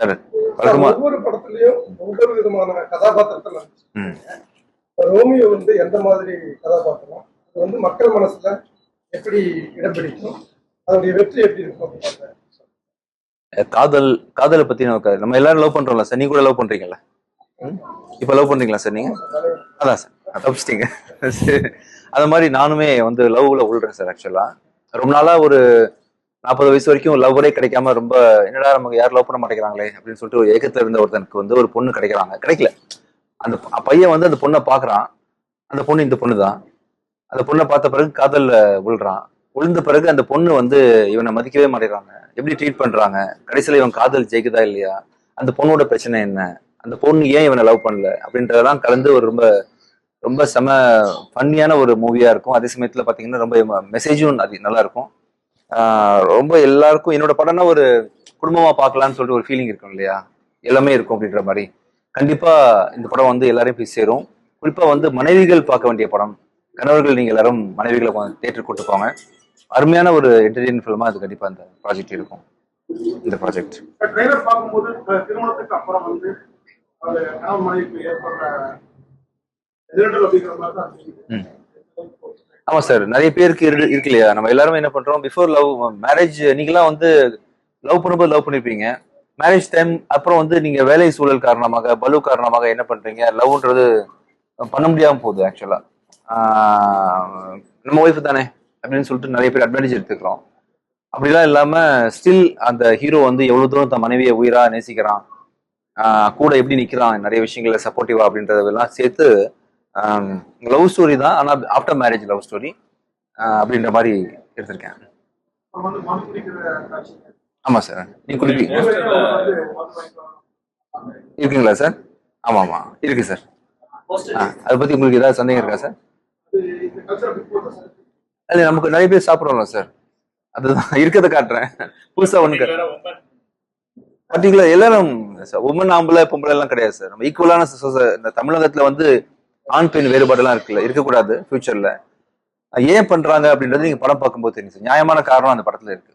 ஒவ்வொரு படத்துலயும் ஒவ்வொரு விதமான கதாபாத்திரத்தில் ரோமியோ வந்து எந்த மாதிரி கதாபாத்திரம்? அது வந்து மக்கள் மனசுல எப்படி இடம் பிடிக்கும் அதனுடைய வெற்றி எப்படி இருக்கும் அப்படின்னு காதல் காதலை பத்தி நமக்கு நம்ம எல்லாரும் லவ் பண்றோம்ல சார். நீங்க கூட லவ் பண்றீங்கல்ல? இப்ப லவ் பண்றீங்களா சார் நீங்க? அதான் சார். தப்பிச்சிட்டீங்க. அது மாதிரி நானுமே வந்து லவ்ல உள்றேன் சார் ஆக்சுவலா ரொம்ப நாளா ஒரு நாற்பது வயசு வரைக்கும் லவ்வரே கிடைக்காம ரொம்ப என்னடா நமக்கு யாரும் லவ் பண்ண மாட்டேங்கிறாங்களே? அப்படின்னு சொல்லிட்டு ஒரு ஏக்கத்துல இருந்த ஒருத்தனுக்கு வந்து ஒரு பொண்ணு கிடைக்கிறாங்க. கிடைக்கல. அந்த பையன் வந்து அந்த பொண்ணை பாக்குறான் அந்த பொண்ணு இந்த பொண்ணு தான் அந்த பொண்ணை பார்த்த பிறகு காதல்ல விழுறான். விழுந்த பிறகு அந்த பொண்ணு வந்து இவனை மதிக்கவே மாட்டேங்கிறாங்க. எப்படி ட்ரீட் பண்றாங்க? கடைசியில இவன் காதல் ஜெயிக்குதா இல்லையா? அந்த பொண்ணோட பிரச்சனை என்ன? அந்த பொண்ணு ஏன் இவனை லவ் பண்ணல? அப்படின்றதெல்லாம் கலந்து ஒரு ரொம்ப ரொம்ப செம ஃபன்னியான ஒரு மூவியா இருக்கும். அதே சமயத்துல பாத்தீங்கன்னா ரொம்ப மெசேஜும் அது நல்லா இருக்கும். ரொம்ப எல்லாருக்கும் என்னோட படம்னா ஒரு குடும்பமா பார்க்கலாம்னு சொல்லிட்டு ஒரு ஃபீலிங் இருக்கும் இல்லையா? எல்லாமே இருக்கும் அப்படின்ற மாதிரி. கண்டிப்பா இந்த படம் வந்து எல்லாரையும் போய் சேரும். குறிப்பா வந்து மனைவிகள் பார்க்க வேண்டிய படம். கணவர்கள் நீங்க எல்லாரும் மனைவிகளை தேட்டர் கூட்டு போங்க. அருமையான ஒரு என்டர்டெயின் ஃபிலிமா அது கண்டிப்பா இந்த ப்ராஜெக்ட் இருக்கும். இந்த ப்ராஜெக்ட் ம். ஆமா சார் நிறைய பேருக்கு இரு- இருக்கு இல்லையா? நம்ம எல்லாருமே என்ன பண்றோம் பிஃபோர் லவ் மேரேஜ் நீங்களாம் வந்து லவ் பண்ணும்போது லவ் பண்ணிருப்பீங்க மேரேஜ் டைம் அப்புறம் வந்து நீங்க வேலை சூழல் காரணமாக பலு காரணமாக என்ன பண்றீங்க? லவ்ன்றது பண்ண முடியாம போகுது ஆக்சுவலா நம்ம ஒய்ஃப் தானே அப்படின்னு சொல்லிட்டு நிறைய பேர் அட்வான்டேஜ் எடுத்துக்கிறோம். அப்படிலாம் இல்லாம ஸ்டில் அந்த ஹீரோ வந்து எவ்வளவு தூரம் தன் மனைவியை உயிரா நேசிக்கிறான்? கூட எப்படி நிக்கிறான்? நிறைய விஷயங்கள சப்போர்ட்டிவா அப்படின்றதெல்லாம் சேர்த்து லவ் ஸ்டோரி தான் ஆனால் ஆஃப்டர் மேரேஜ் லவ் ஸ்டோரி அப்படின்ற மாதிரி எடுத்திருக்கேன். ஆமாம் சார் நீ குடிப்பீங்க. வந்து இருக்கீங்களா சார் ஆமாம் ஆமாம் இருக்கு சார் அதை பற்றி உங்களுக்கு ஏதாவது சந்தேகம் இருக்கா சார் அது நமக்கு நிறைய பேர் சாப்பிட்றோம்ல சார் அதுதான் இருக்கிறத காட்டுறேன். புதுசாக ஒன்று பர்டிகுலர் எல்லாரும் உமன் ஆம்பளை பொம்பளை எல்லாம் கிடையாது சார் நம்ம ஈக்குவலான இந்த தமிழகத்தில் வந்து ஆண் பெண் வேறுபாடு எல்லாம் இருக்குல்ல இருக்கக்கூடாது ஃபியூச்சர்ல ஏன் பண்றாங்க அப்படின்றது நீங்க படம் பார்க்கும்போது தெரியும் சார் நியாயமான காரணம் அந்த படத்துல இருக்கு.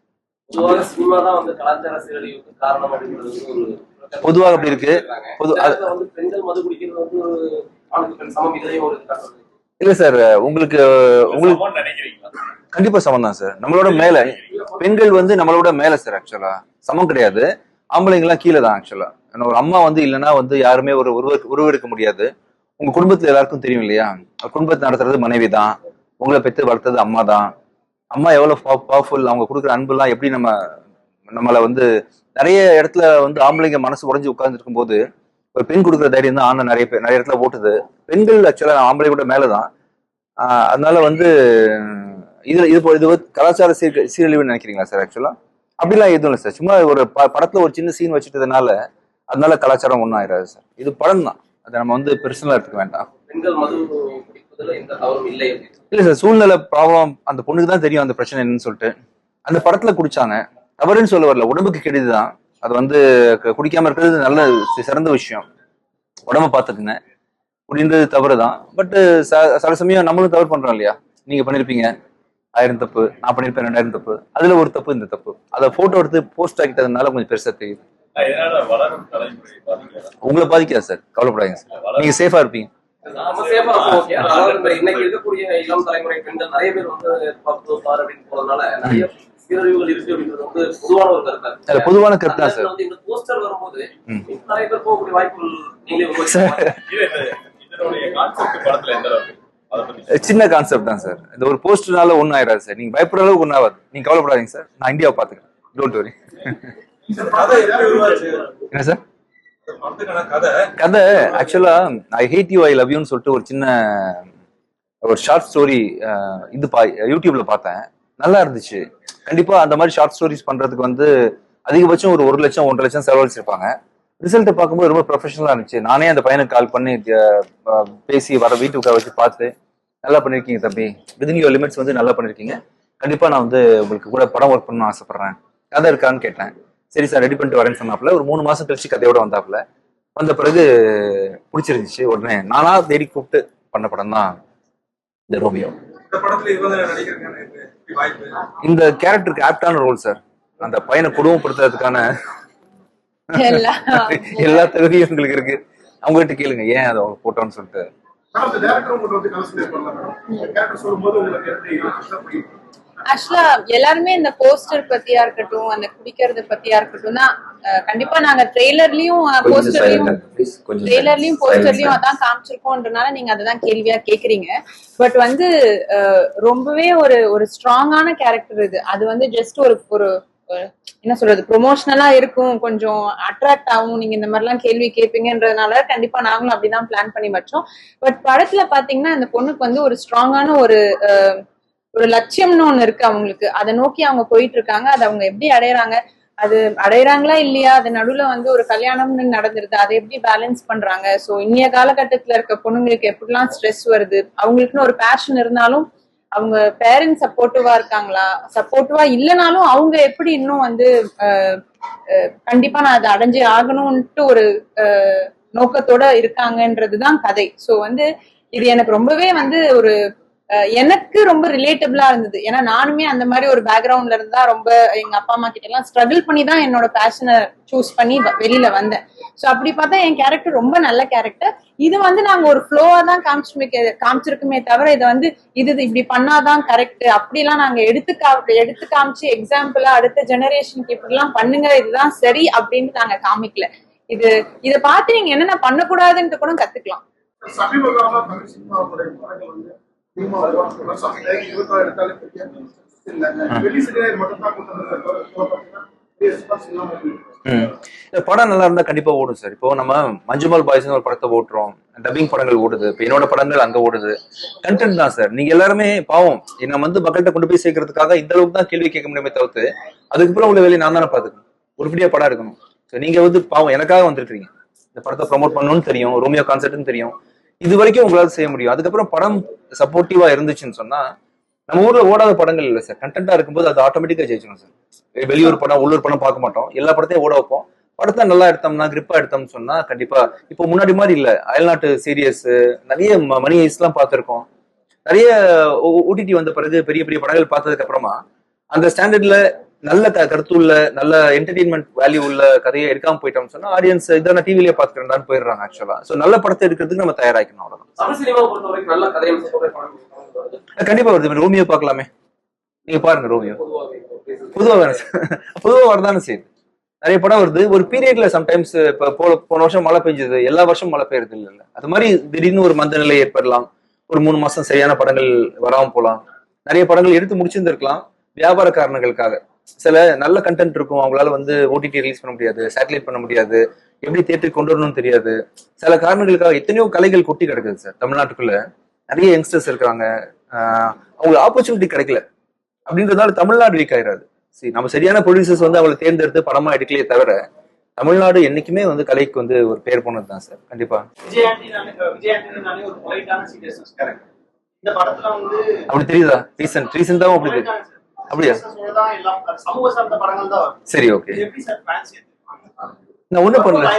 பொதுவாக அப்படி இருக்கு. பொது இந்த அது- இடத்துல வந்து பெண்கள் மது குடிக்கிறது வந்து ஒரு ஆணுக்கு பெண் சமம். இதையும் ஒரு காட்டுறது இல்ல சார் உங்களுக்கு உங்களுக்கு கண்டிப்பா சமம் தான் சார் நம்மளோட மேல பெண்கள் வந்து நம்மளோட மேல சார் ஆக்சுவலா சமம் கிடையாது. ஆம்பளைங்க எல்லாம் கீழே தான் ஆக்சுவலா ஒரு அம்மா வந்து இல்லைன்னா வந்து யாருமே ஒரு உருவ உருவெடுக்க முடியாது. உங்க குடும்பத்துல எல்லாருக்கும் தெரியும் இல்லையா? குடும்பத்தை நடத்துறது மனைவி தான் உங்களை பெற்று வளர்த்தது அம்மா தான் அம்மா எவ்வளவு பவர்ஃபுல் அவங்க கொடுக்குற அன்புலாம் எப்படி நம்ம நம்மளை வந்து நிறைய இடத்துல வந்து ஆம்பளைங்க மனசு உடஞ்சி உட்கார்ந்துருக்கும் போது ஒரு பெண் கொடுக்குற தைரியம் தான் ஆணை நிறைய பேர் நிறைய இடத்துல ஓட்டுது. பெண்கள் ஆக்சுவலா ஆம்பளை கூட மேலதான். தான் அதனால வந்து இதுல இது இது கலாச்சார சீர் சீரழிவுன்னு நினைக்கிறீங்களா சார் ஆக்சுவலா அப்படிலாம் எதுவும் இல்லை சார் சும்மா ஒரு ப- படத்துல ஒரு சின்ன சீன் வச்சுட்டதுனால அதனால கலாச்சாரம் ஒன்றும் ஆயிடாது சார் இது படம் தான் அதை நம்ம வந்து பெர்சனலா எடுத்துக்க வேண்டாம். இல்லை சார் சூழ்நிலை ப்ராப்ளம் அந்த பொண்ணுக்கு தான் தெரியும் அந்த பிரச்சனை என்னன்னு சொல்லிட்டு. அந்த படத்துல குடிச்சாங்க. தவறுன்னு சொல்ல வரல. உடம்புக்கு கெடுதிதான். அது வந்து குடிக்காம இருக்கிறது நல்ல சிறந்த விஷயம். உடம்ப பார்த்துக்குங்க குடின்றது தவறு தான் பட் சில சமயம் நம்மளும் தவறு பண்றோம் இல்லையா? நீங்க பண்ணிருப்பீங்க. ஆயிரம் தப்பு. நான் பண்ணிருப்பேன் ரெண்டாயிரம் தப்பு. அதுல ஒரு தப்பு இந்த தப்பு. அதை போட்டோ எடுத்து போஸ்ட் ஆக்கிட்டதுனால கொஞ்சம் பெருசா தெரியுது. உங்களை பாதிக்காது சார். கவலைப்படாதீங்க சார். நீங்க சேஃபா இருப்பீங்க. நம்ம சேஃபா இருக்கும் ஓகே. அதாவது இந்த இன்னைக்கு இருக்கக்கூடிய இளம் தலைமுறை பெண்கள் நிறைய பேர் வந்து பத்து பார் அப்படின்னு போறதுனால நிறைய சீரழிவுகள் இருக்கு அப்படின்றது வந்து பொதுவான ஒரு கருத்து அது பொதுவான கருத்து தான் சார். இந்த போஸ்டர் வரும்போது. நிறைய பேர் போகக்கூடிய வாய்ப்புகள் நீங்களே சின்ன கான்செப்ட் தான் சார். இந்த ஒரு போஸ்ட்னால ஒன்றும் ஆயிடாது சார். நீங்க பயப்படுற அளவுக்கு ஒன்றும் ஆகாது. நீங்க கவலைப்படாதீங்க சார். நான் இந்தியாவை பாத்துக்கிறேன் டோன்ட் வரி என்ன சார்? கதை actually I hate you I love யூன்னு சொல்லிட்டு ஒரு சின்ன ஒரு ஷார்ட் ஸ்டோரி இது பா யூடியூப்ல பார்த்தேன். நல்லா இருந்துச்சு. கண்டிப்பா அந்த மாதிரி ஷார்ட் ஸ்டோரிஸ் பண்றதுக்கு வந்து அதிகபட்சம் ஒரு ஒரு லட்சம் ஒன்றரை லட்சம் செலவழிச்சிருப்பாங்க. ரிசல்ட் பார்க்கும்போது ரொம்ப ப்ரொஃபஷனலா இருந்துச்சு. நானே அந்த பையனுக்கு கால் பண்ணி பேசி வர வீட்டுக்கு வச்சு பார்த்து நல்லா பண்ணிருக்கீங்க தம்பி. விதின் யோர் லிமிட்ஸ் வந்து நல்லா பண்ணிருக்கீங்க. கண்டிப்பா நான் வந்து உங்களுக்கு கூட படம் ஒர்க் பண்ணணும்னு ஆசைப்படுறேன். கதை இருக்கான்னு கேட்டேன். சரி சார் ரெடி பண்ணிட்டு வரேன்னு சொன்னாப்புல. ஒரு மூணு மாசம் கழிச்சு கதையோட வந்தாப்புல. வந்த பிறகு பிடிச்சிருந்துச்சு. உடனே நானா தேடி கூப்பிட்டு பண்ண படம் தான் இந்த ரோமியோ. இந்த கேரக்டருக்கு ஆப்டான ரோல் சார் அந்த பையனை குடும்பப்படுத்துறதுக்கான எல்லா எல்லா தகுதியும் உங்களுக்கு இருக்கு. அவங்ககிட்ட கேளுங்க ஏன் அதை அவங்க போட்டோன்னு சொல்லிட்டு. ஆக்சுவலா எல்லாருமே இந்த போஸ்டர் பத்தியா இருக்கட்டும் அந்த குடிக்கிறது பத்தியா இருக்கட்டும் தான் கண்டிப்பா நாங்க ட்ரெய்லர்லயும் போஸ்டர்லயும் ட்ரெய்லர்லயும். போஸ்டர்லயும். அதான் காமிச்சிருக்கோன்றனால நீங்க அததான் கேள்வியா கேக்குறீங்க பட் வந்து ரொம்பவே ஒரு ஒரு ஸ்ட்ராங்கான கேரக்டர் இது அது வந்து ஜஸ்ட் ஒரு ஒரு என்ன சொல்றது ப்ரொமோஷனலா இருக்கும் கொஞ்சம் அட்ராக்ட் ஆகும் நீங்க இந்த மாதிரிலாம் கேள்வி கேட்பீங்கன்றதுனால கண்டிப்பா நாங்களும் அப்படிதான் பிளான் பண்ணி வச்சோம் பட் படத்துல பாத்தீங்கன்னா இந்த பொண்ணுக்கு வந்து ஒரு ஸ்ட்ராங்கான ஒரு ஒரு லட்சியம்னு ஒண்ணு இருக்கு அவங்களுக்கு. அதை நோக்கி அவங்க போயிட்டு இருக்காங்க அதை அவங்க எப்படி அடையறாங்க? அது அடையறாங்களா இல்லையா? அது நடுவுல வந்து ஒரு கல்யாணம்னு நடந்துருது. அதை எப்படி பேலன்ஸ் பண்றாங்க? சோ இன்னைய காலகட்டத்துல இருக்க பொண்ணுங்களுக்கு எப்படிலாம் ஸ்ட்ரெஸ் வருது? அவங்களுக்குன்னு ஒரு பேஷன் இருந்தாலும் அவங்க பேரண்ட்ஸ் சப்போர்ட்டிவா இருக்காங்களா? சப்போர்ட்டிவா இல்லைனாலும் அவங்க எப்படி இன்னும் வந்து கண்டிப்பா நான் அதை அடைஞ்சே ஆகணும்ட்டு ஒரு அஹ், நோக்கத்தோட இருக்காங்கன்றதுதான் கதை. சோ வந்து இது எனக்கு ரொம்பவே வந்து ஒரு எனக்கு ரொம்ப ரிலேட்டபிளா இருந்தது. ஏன்னா நானுமே அந்த மாதிரி ஒரு பேக்ரவுண்ட்ல இருந்தா ரொம்ப எங்க அப்பா அம்மா கிட்ட எல்லாம் ஸ்ட்ரகிள் பண்ணி தான் என்னோட பேஷனை சூஸ் பண்ணி வெளியில வந்தேன். சோ அப்படி பார்த்தா என் கேரக்டர் ரொம்ப நல்ல கேரக்டர் இது வந்து நாங்க ஒரு ஃப்ளோவா தான் காமிச்சிருக்க காமிச்சிருக்குமே தவிர இதை வந்து இது இது இப்படி பண்ணாதான் கரெக்ட் அப்படிலாம் நாங்க எடுத்து எடுத்து காமிச்சு எக்ஸாம்பிளா அடுத்த ஜெனரேஷனுக்கு இப்படிலாம் பண்ணுங்க இதுதான் சரி அப்படின்னு நாங்க காமிக்கல. இது இதை பார்த்து நீங்க என்னென்ன பண்ணக்கூடாதுன்ட்டு கூட கத்துக்கலாம். இந்த படம் நல்லா இருந்தா கண்டிப்பா ஓடும் சார் இப்போ நம்ம மஞ்சுமால் பாய்ஸ்னு ஒரு படத்தை ஓட்டுறோம். டப்பிங் படங்கள் ஓடுது. இப்போ என்னோட படங்கள் அங்க ஓடுது. கண்டென்ட் தான் சார் நீங்க எல்லாருமே பாவம். நம்ம வந்து மக்கள்கிட்ட கொண்டு போய் சேர்க்கறதுக்காக இந்த அளவுக்கு தான் கேள்வி கேட்க முடியுமே தவிர்த்து அதுக்கப்புறம் உள்ள வேலையை நான் தானே பாத்துக்கணும் உருப்படியா படம் இருக்கணும் நீங்க வந்து பாவம் எனக்காக வந்துருக்கீங்க இந்த படத்தை ப்ரொமோட் பண்ணணும்னு தெரியும். ரோமியோ கான்செர்ட்னு தெரியும். இது வரைக்கும் உங்களால செய்ய முடியும் அதுக்கப்புறம் படம் சப்போர்ட்டிவா இருந்துச்சுன்னு சொன்னா நம்ம ஊர்ல ஓடாத படங்கள் இல்ல சார் கண்டென்ட்டா இருக்கும்போது அது ஆட்டோமேட்டிக்கா ஜெயிச்சிடும் சார் வெளியூர் படம் உள்ளூர் படம் பார்க்க மாட்டோம் எல்லா படத்தையும் ஓட வைப்போம் படத்தை நல்லா எடுத்தோம்னா கிரிப்பா எடுத்தோம்னு சொன்னா கண்டிப்பா இப்போ முன்னாடி மாதிரி இல்ல அயல்நாட்டு சீரியஸ் நிறைய மணி ஐஸ் எல்லாம் பார்த்திருக்கோம் நிறைய ஓடிடி வந்த பிறகு பெரிய பெரிய படங்கள் பார்த்ததுக்கு அப்புறமா அந்த ஸ்டாண்டர்ட்ல நல்ல க- கருத்துள்ள நல்ல என்டர்டெயின்மெண்ட் வேல்யூ உள்ள கதையை எடுக்காம போயிட்டோம்னு சொன்னா ஆடியன்ஸ் இதை நான் டிவிலேயே பார்த்துக்கிறேன் போயிடுறாங்க ஆக்சுவலா சோ நல்ல படத்தை எடுக்கிறதுக்கு நம்ம தயாராக்கணும் அவ்வளவுதான். கண்டிப்பா வருது. ரோமியோ பார்க்கலாமே. நீங்க பாருங்க ரோமியோ. பொதுவாகவே இப்போ பேசுறது. பொதுவா வேணும் பொதுவா வரதானே செய்யுது. நிறைய படம் வருது. ஒரு பீரியட்ல சம்டைம்ஸ் இப்ப போன போன வருஷம் மழை பெஞ்சது. எல்லா வருஷம் மழை பெய்யுறது இல்ல அது மாதிரி திடீர்னு ஒரு மந்த நிலை ஏற்படலாம். ஒரு மூணு மாசம் சரியான படங்கள் வராம போலாம். நிறைய படங்கள் எடுத்து முடிச்சிருந்திருக்கலாம். வியாபார காரணங்களுக்காக. சில நல்ல கண்டென்ட் இருக்கும் அவங்களால வந்து ஓடிடி ரிலீஸ் பண்ண முடியாது சேட்டலைட் பண்ண முடியாது எப்படி தேட்டருக்கு கொண்டு வரணும்னு தெரியாது. சில காரணங்களுக்காக எத்தனையோ கலைகள் கொட்டி கிடக்குது சார் தமிழ்நாட்டுக்குள்ள. நிறைய யங்ஸ்டர்ஸ் இருக்காங்க. அவங்களுக்கு ஆப்பர்ச்சுனிட்டி கிடைக்கல. அப்படின்றதால தமிழ்நாடு வீக் ஆயிடாது சரி நம்ம சரியான ப்ரொடியூசர்ஸ் வந்து அவங்களை தேர்ந்தெடுத்து படமா எடுக்கலையே தவிர தமிழ்நாடு என்னைக்குமே வந்து கலைக்கு வந்து ஒரு பேர் போனது தான் சார் கண்டிப்பா. அப்படி தெரியுதா? ரீசன்ட் ரீசெண்டாவும் அப்படி தெரியுது அப்படியா? சமூக சார்ந்த படங்கள் தான் சரி ஓகே. சார் நான் ஒண்ணு பண்ணல.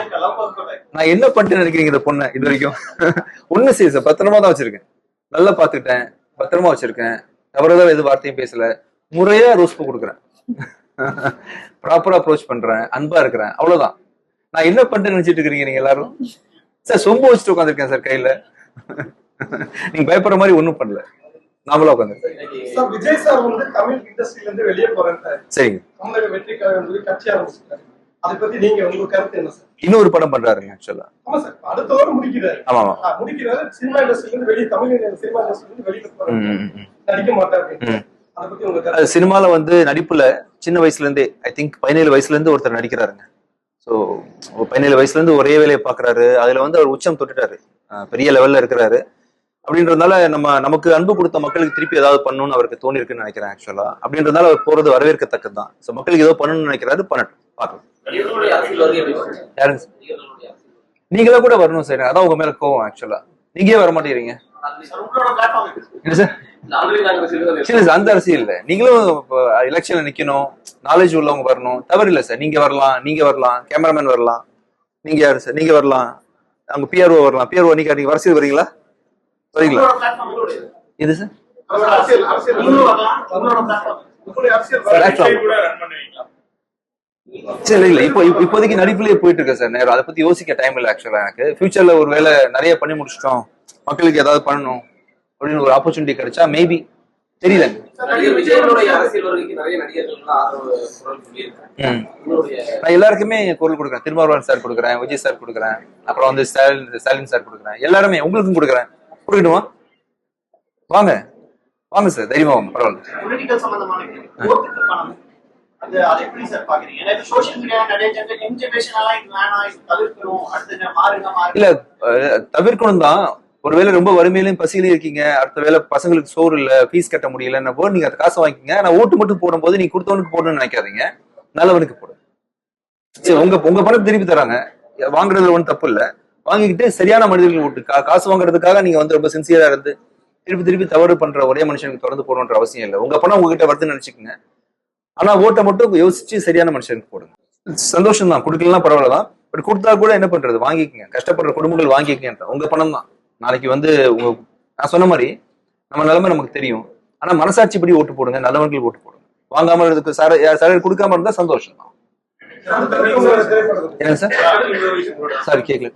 நான் என்ன பண்ணிட்டு நினைக்கிறீங்க இந்த பொண்ணை இது வரைக்கும்? ஒண்ணு சரி சார் பத்திரமா தான் வச்சிருக்கேன். நல்லா பாத்துக்கிட்டேன் பத்திரமா வச்சிருக்கேன். தவறுதான் எது வார்த்தையும் பேசல. முறையா ரோஸ் பூ கொடுக்குறேன். ப்ராப்பரா அப்ரோச் பண்றேன் அன்பா இருக்கிறேன் அவ்வளவுதான். நான் என்ன பண்ணிட்டு நினைச்சிட்டு இருக்கிறீங்க நீங்க எல்லாரும்? சார் சொம்பு வச்சுட்டு உட்காந்துருக்கேன் சார் கையில. நீங்க பயப்படுற மாதிரி ஒண்ணும் பண்ணல. நாமளா உட்காந்துருக்கேன் சார் விஜய் சார் வந்து தமிழ் இண்டஸ்ட்ரியில இருந்து வெளியே போறாரு சரிங்க. தமிழக வெற்றிக்காக வந்து கட்சி ஆரம்பிச்சிருக்காரு அதை பத்தி நீங்க உங்க கருத்து என்ன சார் இன்னொரு படம் பண்றாருங்க ஆக்சுவலா ஆமா சார் அடுத்த வாரம் முடிக்கிறாரு. ஆமா ஆமா. முடிக்கிறாரு. சினிமா இண்டஸ்ட்ரியில இருந்து வெளியே தமிழ் சினிமா இண்டஸ்ட்ரியில இருந்து வெளியில ம், போறாரு. ம், ம். நடிக்க மாட்டாரு. அப்படின்னு. அதை பத்தி உங்க அது கருத்து சினிமால வந்து நடிப்புல சின்ன வயசுல இருந்தே ஐ திங்க் பதினேழு வயசுல இருந்து ஒருத்தர் நடிக்கிறாருங்க. ஸோ பதினேழு வயசுல இருந்து ஒரே வேலையை பாக்குறாரு. அதுல வந்து அவர் உச்சம் தொட்டுட்டாரு. பெரிய லெவல்ல இருக்கிறாரு. அப்படின்றதுனால நம்ம நமக்கு அன்பு கொடுத்த மக்களுக்கு திருப்பி ஏதாவது பண்ணணும்னு அவருக்கு தோணி இருக்குன்னு நினைக்கிறேன் ஆக்சுவலா அப்படின்றதுனால அவர் போறது வரவேற்கத்தக்கது தான் ஸோ மக்களுக்கு ஏதோ பண்ணணும்னு நினைக்கிறாரு பண்ணட்டும். பார்க்கலாம்? யாருங்க. நீங்களே கூட வரணும் சார் அதான் உங்க மேல கோவம் ஆக்சுவலா நீங்க ஏன் வர மாட்டேங்கிறீங்க. என்ன சார் அந்த அரசியல் இல்ல. நீங்களும் எலெக்ஷன்ல நிக்கணும். நாலேஜ் உள்ளவங்க வரணும். தவறு இல்ல சார் நீங்க வரலாம் நீங்க வரலாம். கேமராமேன் வரலாம். நீங்க யாரு சார் நீங்க வரலாம். அங்க பிஆர்ஓ வரலாம். பிஆர்ஓ நீங்க நீங்க அரசியல் வரீங்களா? உங்களுடைய இது சார் சரி இல்ல இப்போ இப்போ- இப்போதைக்கு நடிப்புலயே போயிட்டு இருக்கேன் சார் நேரம். அதை பத்தி யோசிக்க டைம் இல்லை ஆக்சுவலா எனக்கு. ஃபியூச்சர்ல ஒரு வேலை நிறைய பண்ணி முடிச்சிட்டோம். மக்களுக்கு ஏதாவது பண்ணணும் அப்படின்னு ஒரு ஆப்பர்ச்சுனிட்டி கிடைச்சா மேபி தெரியல. நான் எல்லாருக்குமே குரல் கொடுக்குறேன். திருமாவளவன் சார் கொடுக்குறேன் விஜய் சார் கொடுக்குறேன். அப்புறம் வந்து ஸ்டாலின் ஸ்டாலின் சார் கொடுக்குறேன். எல்லாருமே உங்களுக்கும் கொடுக்குறேன். கொடுக்கட்டுமா வாங்க. வாங்க சார் தைரியமா வாங்க பரவாயில்ல. பணம். இல்ல தவிர்க்கணும் தான். ஒருவேளை ரொம்ப வறுமையிலும் பசியிலும் இருக்கீங்க அடுத்த வேளை பசங்களுக்கு சோறு இல்ல ஃபீஸ் கட்ட முடியலன்னா போது நீங்க அந்த காசை வாங்கிக்கங்க. நான் ஓட்டு மட்டும் போடும்போது நீங்க கொடுத்தவனுக்கு போடணும்னு நினைக்காதீங்க. நல்லவனுக்கு போடு. சரி உங்க உங்க பணத்தை திருப்பி தராங்க. வாங்குறதுல ஒன்றும் தப்பு இல்ல. வாங்கிக்கிட்டு சரியான மனிதர்கள் ஓட்டு கா- காசு வாங்குறதுக்காக நீங்க வந்து ரொம்ப சின்சியரா இருந்து திருப்பி திருப்பி தவறு பண்ற ஒரே மனுஷனுக்கு தொடர்ந்து போடணுன்ற அவசியம் இல்லை. உங்க பணம் உங்ககிட்ட வருதுன்னு நினைச்சுக்கோங்க. ஆனா ஓட்டை மட்டும் யோசிச்சு சரியான மனுஷனுக்கு போடுங்க. சந்தோஷம் தான். கொடுக்கலாம் பரவாயில்ல தான். பட் கொடுத்தா கூட என்ன பண்றது? வாங்கிக்கங்க. கஷ்டப்படுற குடும்பங்கள் வாங்கிக்கங்க உங்க பணம் தான். நாளைக்கு வந்து உங்க நான் சொன்ன மாதிரி நம்ம நிலைமை நமக்கு தெரியும். ஆனா மனசாட்சிப்படி ஓட்டு போடுங்க. நல்லவர்கள் ஓட்டு போடுங்க. வாங்காம இருக்கு சார் சார் கொடுக்காம இருந்தா சந்தோஷம் தான். என்னங்க சார்? சார் கேட்கல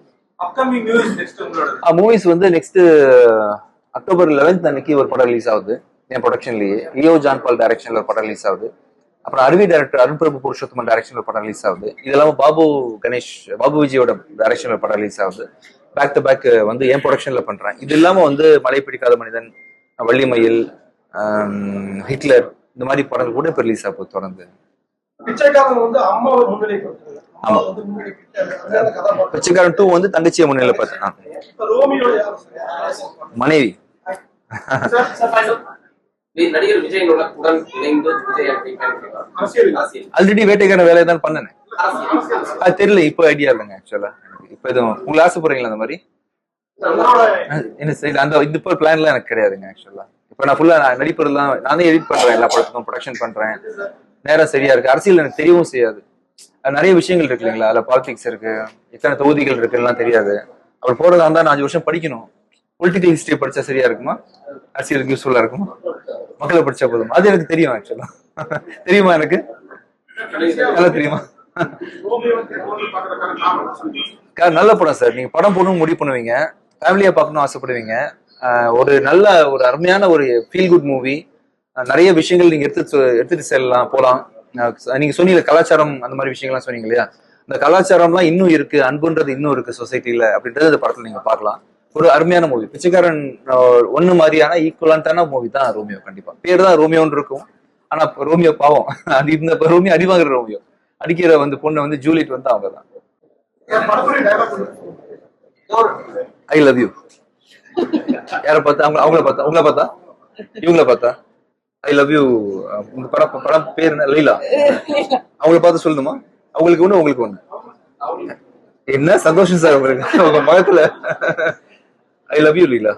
மூவிஸ் வந்து நெக்ஸ்ட் அக்டோபர் 11th அன்னைக்கு ஒரு படம் ரிலீஸ் ஆகுது. என் ப்ரொடக்ஷன்லயே லியோ ஜான் பால் டைரக்ஷன்ல ஒரு படம் ரிலீஸ் ஆகுது. அப்புறம் அருவி டைரக்டர் அருண் பிரபு புருஷோத்தமன் டைரக்ஷன்ல படம் ரிலீஸ் ஆகுது. இது இல்லாமல் பாபு கணேஷ் பாபு விஜயோட டைரக்ஷன்ல படம் ரிலீஸ் ஆகுது. பேக் டு பேக் வந்து என் ப்ரொடக்ஷன்ல பண்றேன். இது இல்லாம வந்து மலை பிடிக்காத மனிதன் வள்ளிமயில் ஹிட்லர் இந்த மாதிரி படங்கள் கூட இப்போ ரிலீஸ் ஆகும் தொடர்ந்து. பிச்சைக்காரன் வந்து அம்மாவை முன்னிலைப்படுத்துறது அம்மா வந்து முன்னிலைப்படுத்தி அந்த கதாபாத்திரம் பிச்சைக்காரன் டூ வந்து தங்கச்சியை முன்னிலை பார்த்தேன் இப்ப ரோமியோ யார் சார்? மனைவி. ஆல்ரெடி வேட்டைக்கான வேலையை தான் பண்ணேன். அரசியல். அது தெரியல இப்போ ஐடியா இல்லைங்க ஆக்சுவலா இப்போ எதுவும் உங்களுக்கு ஆசைப்படுறீங்களா அந்த மாதிரி? என்ன சரி அந்த இந்த இப்போ பிளான்லாம் எனக்கு கிடையாதுங்க ஆக்சுவலா இப்போ நான் ஃபுல்லா நான் நடிப்பதெல்லாம் நானே எடிட் பண்றேன் எல்லா படத்துக்கும் ப்ரொடக்ஷன் பண்றேன். நேரம் சரியா இருக்கு. அரசியல் எனக்கு தெரியவும் செய்யாது. அது நிறைய விஷயங்கள் இருக்கு இல்லைங்களா? அதுல பாலிடிக்ஸ் இருக்கு. எத்தனை தொகுதிகள் இருக்குலாம் தெரியாது. அவர் போறதா இருந்தா நான் அஞ்சு வருஷம் படிக்கணும். பொலிட்டிக்கல் ஹிஸ்டரி படிச்சா சரியா இருக்குமா? அரசியலுக்கு யூஸ்ஃபுல்லா இருக்குமா? மக்களை படிச்சா போதும்? அது எனக்கு தெரியும் ஆக்சுவலா தெரியுமா எனக்கு? நல்லா தெரியுமா? நல்ல படம் சார். நீங்க படம் போடணும் முடிவு பண்ணுவீங்க. ஃபேமிலியா பார்க்கணும் ஆசைப்படுவீங்க. ஒரு நல்ல ஒரு அருமையான ஒரு ஃபீல் குட் மூவி நிறைய விஷயங்கள் நீங்க எடுத்து எடுத்துட்டு செல்லலாம் போலாம். நீங்க சொன்னீங்க கலாச்சாரம் அந்த மாதிரி விஷயங்கள்லாம் சொன்னீங்க இல்லையா? இந்த கலாச்சாரம்லாம் இன்னும் இருக்கு அன்புன்றது இன்னும் இருக்கு சொசைட்டில அப்படின்றது இந்த படத்துல நீங்க பார்க்கலாம். ஒரு அருமையான மூவி பிச்சைக்காரன் ஒன்னு ஒண்ணு மாதிரியான ஈக்குவலண்டான மூவி தான் ரோமியோ கண்டிப்பா. பேர் தான் ரோமியோன்னு இருக்கும். ஆனா ரோமியோ பாவம். அது இந்த ரோமியோ அடிவாங்கிற ரோமியோ. அடிக்கிற வந்து பொண்ணு வந்து ஜூலியட் வந்து அவங்க தான் ஐ லவ் யூ யார பார்த்தா? அவங்க அவங்கள பார்த்தா? உங்களை பார்த்தா? இவங்கள பார்த்தா? ஐ லவ் யூ உங்க படம் படம் பேர் என்ன? லீலா. அவங்கள பார்த்து சொல்லணுமா? அவங்களுக்கு ஒண்ணு உங்களுக்கு ஒண்ணு. என்ன? சந்தோஷம் சார் உங்களுக்கு. உங்க மகத்துல I love you Leela.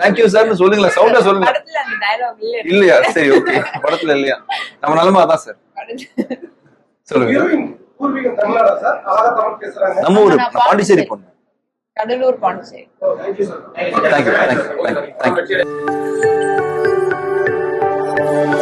Thank you சார்னு சொல்லுங்களேன். சவுண்டா சொல்லுங்க. படத்துல அந்த டயலாக் இல்ல இல்லையா? சரி ஓகே படத்துல இல்லையா? நம்ம நிலமா தான் சார் சொல்லுங்க. நம்ம ஊரு பாண்டிச்சேரி பொண்ணு. Cuddalore Pondicherry. Thank you sir thank you thank you thank you thank you Thank you.